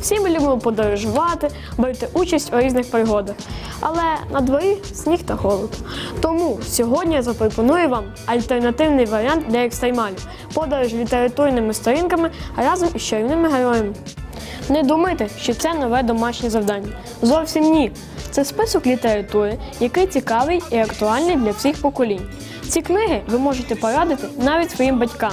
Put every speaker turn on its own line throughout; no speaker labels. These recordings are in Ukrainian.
Всі ми любимо подорожувати, брати участь у різних пригодах. Але на дворі сніг та холод. Тому сьогодні я запропоную вам альтернативний варіант для екстремалів подорож літературними сторінками разом із чарівними героями. Не думайте, що це нове домашнє завдання. Зовсім ні. Це список літератури, який цікавий і актуальний для всіх поколінь. Ці книги ви можете порадити навіть своїм батькам.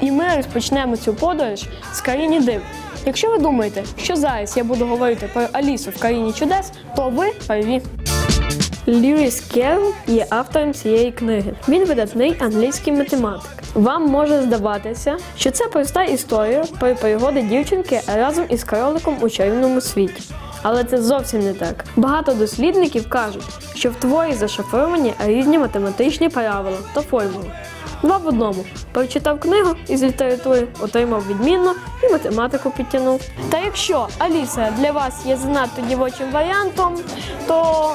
І ми розпочнемо цю подорож з країні див. Якщо ви думаєте, що зараз я буду говорити про Алісу в країні чудес, то ви праві. Льюіс Керрол є автором цієї книги. Він видатний англійський математик. Вам може здаватися, що це проста історія про пригоди дівчинки разом із кроликом у чарівному світі. Але це зовсім не так. Багато дослідників кажуть, що в творі зашифровані різні математичні правила та формули. Два в одному. Прочитав книгу із літератури, отримав відмінно і математику підтягнув. Та якщо Аліса для вас є занадто дівочим варіантом, то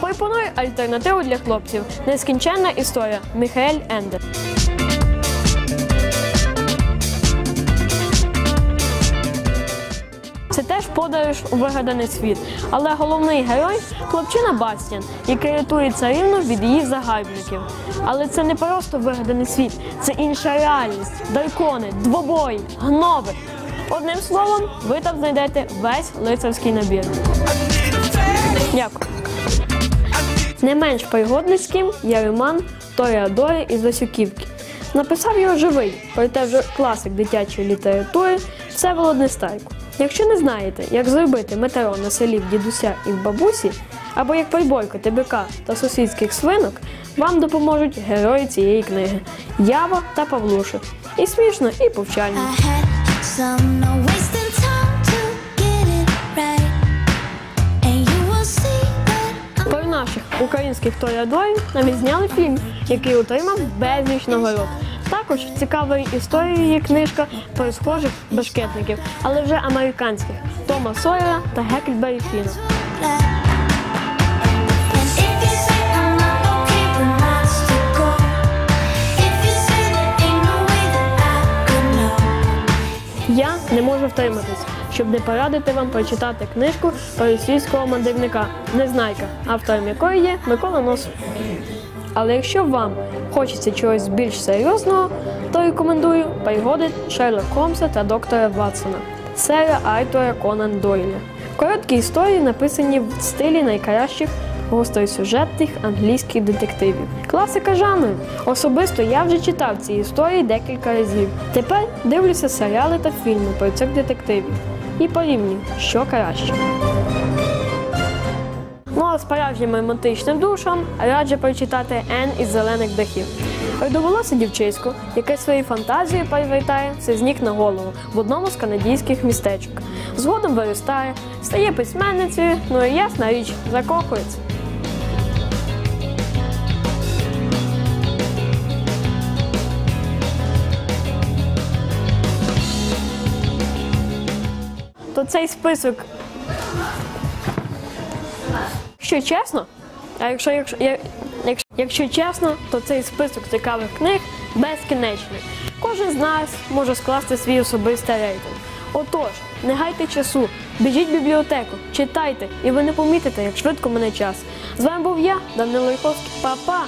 пропоную альтернативу для хлопців. Нескінченна історія Міхаель Енде. Це теж подорож у вигаданий світ. Але головний герой хлопчина Бастіан, який рятує царівну від її загарбників. Але це не просто вигаданий світ, це інша реальність, дракони, двобої, гноби. Одним словом, ви там знайдете весь лицарський набір. Дякую. Не менш пригодницьким є роман Тореадори із Васюківки. Написав його живий, проте вже класик дитячої літератури Всеволод Нестайко. Якщо не знаєте, як зробити метео на селі в дідуся і в бабусі, або як приборкати бика та сусідських свинок, вам допоможуть герої цієї книги Ява та Павлушик. І смішно, і повчально. Про наших українських торадорів навіть зняли фільм, який отримав безліч нагород. Також цікавою історією є книжка про схожих башкетників, але вже американських Тома Сойера та Гекльбері Фіна.
glad. And if you say I'm not okay, then that's to go. If you say there ain't no way that I could know.
Я не можу втриматись, щоб не порадити вам прочитати книжку про російського мандрівника Незнайка, автором якої є Микола Носов. Але якщо вам хочеться чогось більш серйозного, то рекомендую пригоди Шерлока Холмса та доктора Ватсона, серія Артура Конан Дойля. Короткі історії написані в стилі найкращих гостросюжетних англійських детективів. Класика жанру. Особисто я вже читав ці історії декілька разів. Тепер дивлюся серіали та фільми про цих детективів і порівнюю, що краще. А справжнім романтичним душам раджу прочитати Ен із зелених дахів. Довелося дівчисько, яке своєю фантазією перевертає все з ніг на голову в одному з канадійських містечок. Згодом виростає, стає письменницею, ну і ясна річ, закохується. То цей список Якщо чесно, а якщо, якщо, якщо, якщо чесно, то цей список цікавих книг безкінечний. Кожен з нас може скласти свій особистий рейтинг. Отож, не гайте часу, біжіть в бібліотеку, читайте, і ви не помітите, як швидко мене час. З вами був я, Данило Лиховський. Па-па!